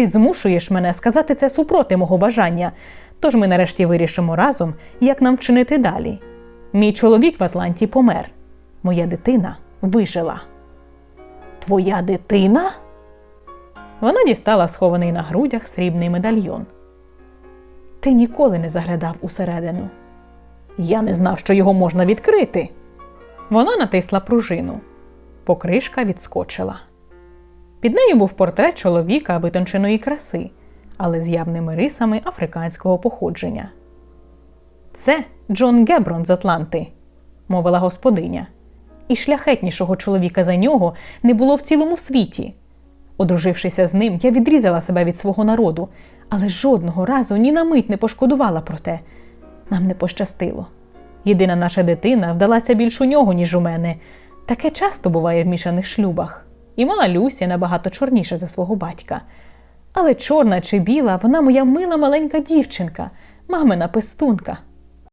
Ти змушуєш мене сказати це супроти мого бажання. Тож ми нарешті вирішимо разом, як нам вчинити далі. Мій чоловік в Атланті помер. Моя дитина вижила. Твоя дитина? Вона дістала схований на грудях срібний медальйон. Ти ніколи не заглядав усередину. Я не знав, що його можна відкрити. Вона натисла пружину. Покришка відскочила. Під нею був портрет чоловіка витонченої краси, але з явними рисами африканського походження. Це Джон Геброн з Атланти, мовила господиня. І шляхетнішого чоловіка за нього не було в цілому світі. Одружившися з ним, я відрізала себе від свого народу, але жодного разу ні на мить не пошкодувала про те. Нам не пощастило. Єдина наша дитина вдалася більш у нього, ніж у мене. Таке часто буває в мішаних шлюбах. І мала Люсі набагато чорніша за свого батька. Але чорна чи біла, вона моя мила маленька дівчинка, мамина пестунка,